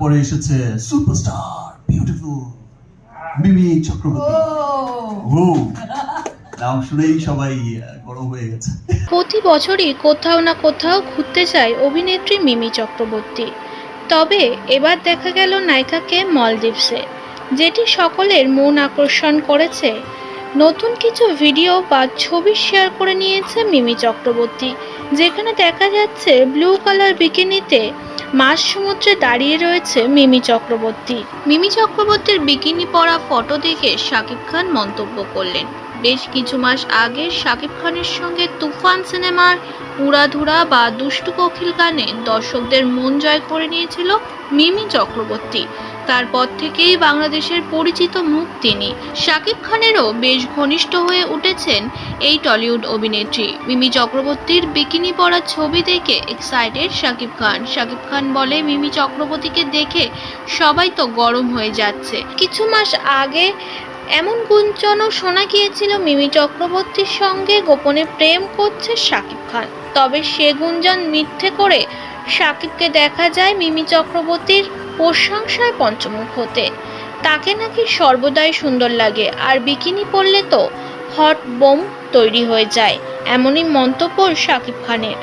তারপরে এসেছে superstar beautiful Mimi Chakraborty. ও। নাম শুনেই সবাই গরম হয়ে গেছে। প্রতি বছরই কোথাও না কোথাও ঘুরতে যায় অভিনেত্রী মিমি চক্রবর্তী। তবে এবার দেখা গেল নায়িকাকে মলদ্বীপসে যেটি সকলের মন আকর্ষণ করেছে। নতুন কিছু ভিডিও বা ছবি শেয়ার করে নিয়েছে মিমি চক্রবর্তী যেখানে দেখা যাচ্ছে ব্লু কালার বিকিনিতে মাঝ সমুদ্রে দাঁড়িয়ে রয়েছে মিমি চক্রবর্তী। মিমি চক্রবর্তীর বিকিনি পরা ফটো দেখে শাকিব খান মন্তব্য করলেন। বেশ কিছু মাস আগে শাকিব খানের সঙ্গে তুফান সিনেমার উড়াধুরা বা দুষ্টু কোকিল গানে দর্শকদের মন জয় করে নিয়েছিল মিমি চক্রবর্তী। তারপর থেকেই বাংলাদেশের পরিচিত মুখ তিনি শাকিব খানেরও বেশ ঘনিষ্ঠ হয়ে উঠেছেন এই টলিউড অভিনেত্রী। মিমি চক্রবর্তীর বিকিনি পরা ছবি দেখে এক্সাইটেড শাকিব খান। শাকিব খান বলে, মিমি চক্রবর্তীকে দেখে সবাই তো গরম হয়ে যাচ্ছে। কিছু মাস আগে এমন গুঞ্জনও শোনা গিয়েছিল মিমি চক্রবর্তীর সঙ্গে গোপনে প্রেম করছে শাকিব খান। তবে সে গুঞ্জন মিথ্যে করে শাকিবকে দেখা যায় মিমি চক্রবর্তীর প্রশংসায় পঞ্চমুখ হতে। তাকে নাকি সর্বদাই সুন্দর লাগে, আর বিকিনি পরলে তো হট বোম তৈরি হয়ে যায়, এমনই মন্তব্য শাকিব খানের।